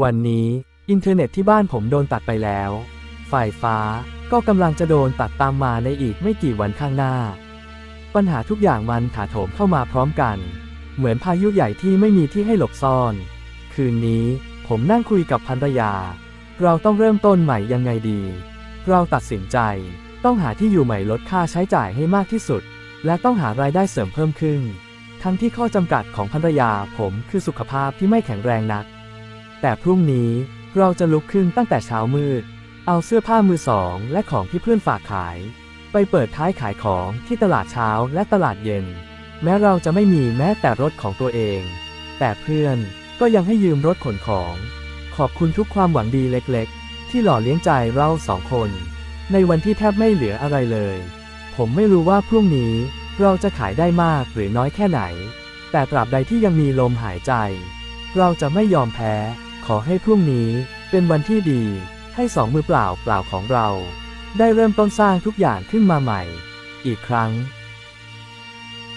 วันนี้อินเทอร์เน็ตที่บ้านผมโดนตัดไปแล้ว ไฟฟ้าก็กำลังจะโดนตัดตามมาในอีกไม่กี่วันข้างหน้า ปัญหาทุกอย่างมันถาโถมเข้ามาพร้อมกัน เหมือนพายุใหญ่ที่ไม่มีที่ให้หลบซ่อน คืนนี้ผมนั่งคุยกับภรรยา เราต้องเริ่มต้นใหม่ยังไงดี เราตัดสินใจ ต้องหาที่อยู่ใหม่ลดค่าใช้จ่ายให้มากที่สุด และต้องหารายได้เสริมเพิ่มขึ้น ทั้งที่ข้อจำกัดของภรรยาผมคือสุขภาพที่ไม่แข็งแรงนัก แต่พรุ่งนี้เราจะลุกขึ้นตั้งแต่เช้ามืด เอาเสื้อผ้ามือสอง และของที่เพื่อนฝากขาย ไปเปิดท้ายขายของที่ตลาดเช้าและตลาดเย็น แม้เราจะไม่มีแม้แต่รถของตัวเอง แต่เพื่อนก็ยังให้ยืมรถขนของ ขอบคุณทุกความหวังดีเล็กๆ ที่หล่อเลี้ยงใจเราสองคน ในวันที่แทบไม่เหลืออะไรเลย ผมไม่รู้ว่าพรุ่งนี้เราจะขายได้มากหรือน้อยแค่ไหน แต่ตราบใดที่ยังมีลมหายใจ เราจะไม่ยอมแพ้ ขอให้พรุ่งนี้เป็นวันที่ดี ให้สองมือเปล่าเปล่าของเรา ได้เริ่มต้นสร้างทุกอย่างขึ้นมาใหม่ อีกครั้ง